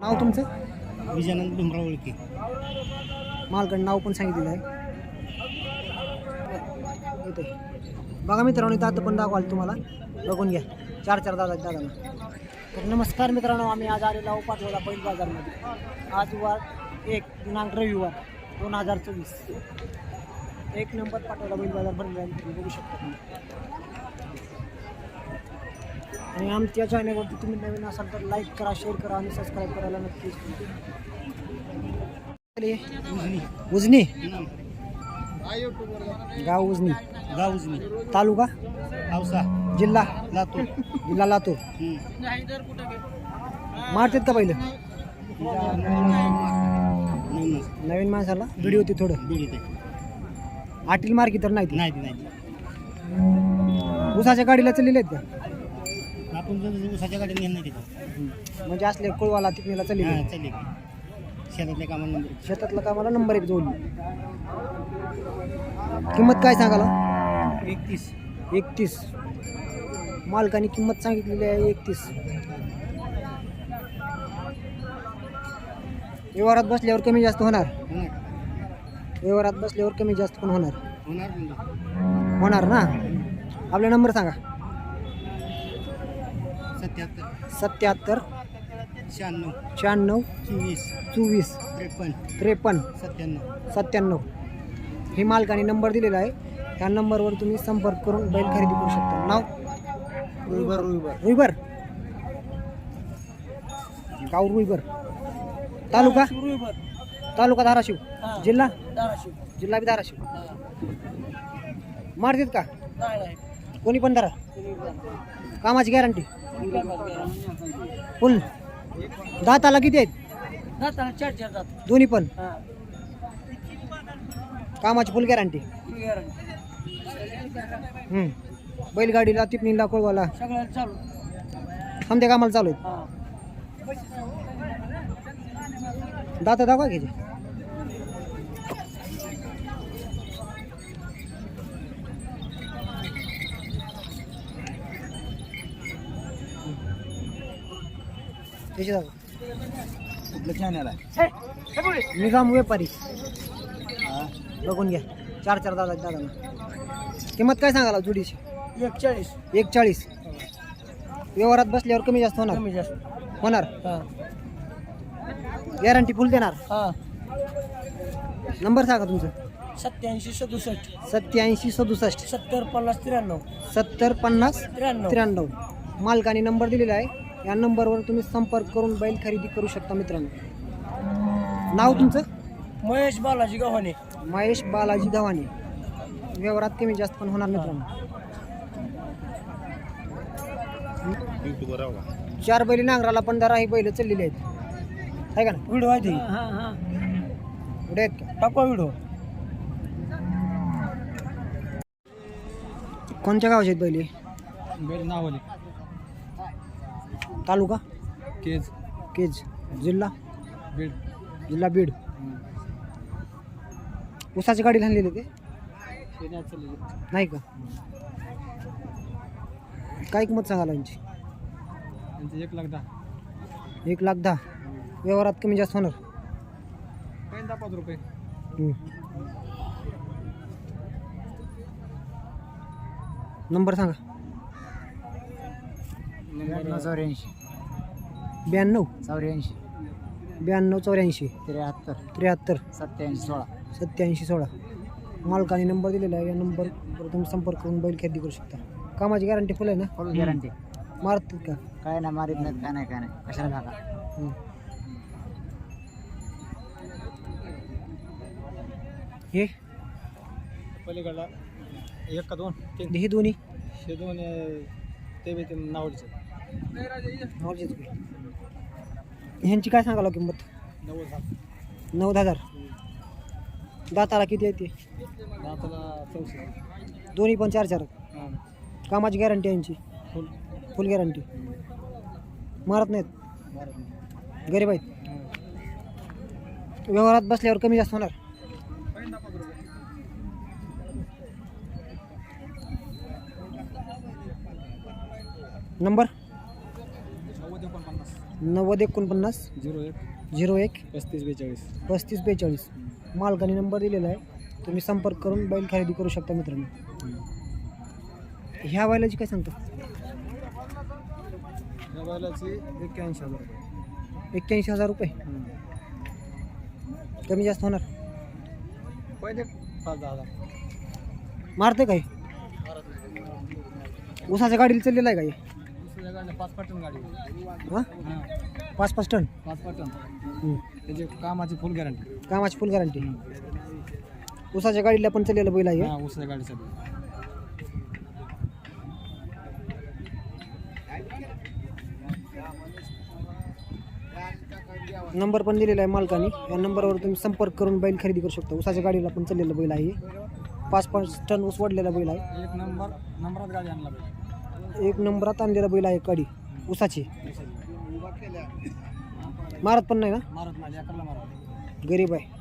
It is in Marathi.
नाव तुमचं? विजयानंद भीमराव ओळखे. मालकड नाव पण सांगितलेलं आहे. येतंय. बघा मित्रांनो इथं आता पण दाखवाल तुम्हाला. बघून घ्या. चार चार दादा दादा तर नमस्कार मित्रांनो आम्ही आज आलेलो पाचवडा बैल बाजारमध्ये. आज वार एक दिनांक रविवार दोन हजार चोवीस. एक नंबर पाठवला बैल बाजार भरलेला बघू शकता तुम्ही. आणि आमच्या चॅनलवरती तुम्ही नवीन असाल तर लाईक करा शेअर करा आणि सबस्क्राईब करायला नक्कीच उजनी. गाव उजनी गाव उजनी तालुका औसा जिल्हा लातूर जिल्हा लातूर. मारतात का पहिलं. नवीन माणसाला व्हिडिओ होती थोडं. आटील मार्की तर नाही ती. नाही ती, नाही ती. उसाच्या गाडीला चाललेले आहेत का आपण जर उसाच्या गाडीने नाही तिथं. म्हणजे असले कुळवाला तिकनेला चाललेले हां चालेल शेतातल्या कामाला नंबर शेतातला कामाला नंबर एक जोडली. किंमत काय सांगाला? एकतीस. एकतीस. मालकाने किंमत सांगितलेली आहे एकतीस. व्यवहारात बसल्यावर कमी जास्त होणार? होणार. व्यवहारात बसल्यावर कमी जास्त पण होणार. होणार म्हणजे होणार ना? आपला नंबर सांगा. सत्याहत्तर. सत्याहत्तर. शहाण्णव. शहाण्णव. चोवीस. चोवीस. त्रेपन्न. त्रेपन्न. सत्त्याण्णव. सत्त्याण्णव. हे मालकाने नंबर दिलेला आहे. ह्या नंबरवर तुम्ही संपर्क करून बैल खरेदी करू शकता. नाव? रुईबर रुईबर. रुईबर. गाव रुईबर. तालुका? तालुका धाराशिव. जिल्हा? जिल्हा बी धाराशिव. मारतात का? कोणी पण धरा. कामाची गॅरंटी? फुल. दाताला किती आहेत? दोन्ही पण? कामाची फुल गॅरंटी हम्म. बैलगाडीला टिपणीला कोळवाला. समध्या कामाला चालू आहेत? दाता दाखवा घ्यायचे त्याचे कुठलं चॅनल आहे व्यापारी. बघून घ्या. चार चार दादा दादा. किंमत काय सांगाला जोडीची? एक चाळीस एक चाळीस व्यवहारात बसल्यावर कमी जास्त होणार? कमी जास्त. होणार? हां. गॅरंटी फुल देणार? हां. नंबर सांगा तुमचं. सत्याऐंशी सदुसष्ट. सत्याऐंशी सदुसष्ट. सत्तर पन्नास त्र्याण्णव. सत्तर पन्नास त्र्याण्णव. त्र्याण्णव. मालकाने नंबर दिलेला आहे. या नंबरवर तुम्ही संपर्क करून बैल खरेदी करू शकता मित्रांनो. नाव तुमचं? महेश बालाजी गव्हाणे. महेश बालाजी गव्हाणे. व्यवहारात कमी जास्त पण होणार मित्रांनो. चार बैल नांगराला पण दरा ही बैल चाललेली आहेत. आहे का ना व्हिडिओ आहे ते. पुढे आहेत का? टाकवा व्हिडिओ कोणत्या गावाचे आहेत बैल हे? बेल नावले. तालुका? केज. केज. जिल्हा? बीड. जिल्हा बीड. उसाची गाडी आणलेली ते? नाही का? काय किंमत सांगाला यांची? त्यांचे एक लाख दहा. एक लाख दहा. व्यवहारात कमी जास्त होणार? काही दहा पाच रुपये. हम्म. नंबर सांगा. ब्याण्णव चौऱ्याऐंशी. ब्याण्णव. चौऱ्याऐंशी. ब्याण्णव चौऱ्याऐंशी. त्र्याहत्तर. त्र्याहत्तर. सत्याऐंशी सोळा. सत्याऐंशी सोळा. मालकाने नंबर दिलेला आहे. या नंबरवर तुम्ही संपर्क करून बैल खरेदी करू शकता. कामाची गॅरंटी फुल आहे ना? फुल गॅरंटी मारतात का? काय नाही मारित नाहीत काय नाही काय नाही. कशाला हम्म. हे. पलीकडला एक का दोन? तीन. हे दोन्ही? हे दोन ते बी ते नावडचे ह्यांची काय सांगाला किंमत? नव्वद हजार. हजार दाताला किती येते दोन्ही पण चार चार. कामाची गॅरंटी यांची? Full full guarantee. मारत नाहीत? गरीब आहेत? व्यवहारात बसल्यावर कमी जास्त होणार? नंबर? नव्वद एकोणपन्नास. नव्वद एकोणपन्नास. झिरो एक. झिरो एक. पस्तीस बेचाळीस. पस्तीस बेचाळीस. मालकाने नंबर दिलेला आहे. तुम्ही संपर्क करून बैल खरेदी करू शकता मित्रांनो. ह्या बैलाची काय सांगता? या बैलाची एक्क्याऐंशी हजार रुपये. एक्क्याऐंशी हजार रुपये. कमी जास्त होणार? पहिले पाच दहा हजार. मारते काय? उसाच्या गाडीला चाललेलं आहे काय? पाच गाडी. हां? पाच पाच टन पाच पटन हम्म. त्याची कामाची फुल गॅरंटी कामाची फुल गॅरंटी उसाच्या गाडीला पण चाललेलं बैल आहे हां दुसऱ्या गाडीसाठी नंबर पण दिलेला आहे मालकाने. या नंबरवर तुम्ही संपर्क करून बैल खरेदी करू शकता. उसाच्या गाडीला पण चाललेलं बैल आहे. पाच पाच टन ऊस वाढलेला बैल आहे. एक नंबर नंबरात गाडी आणला पाहिजे एक नंबरात आणलेला बैल आहे गाडी उसाची. मारत पण नाही ना? मारत नाही अकराला मारत गरीब आहे.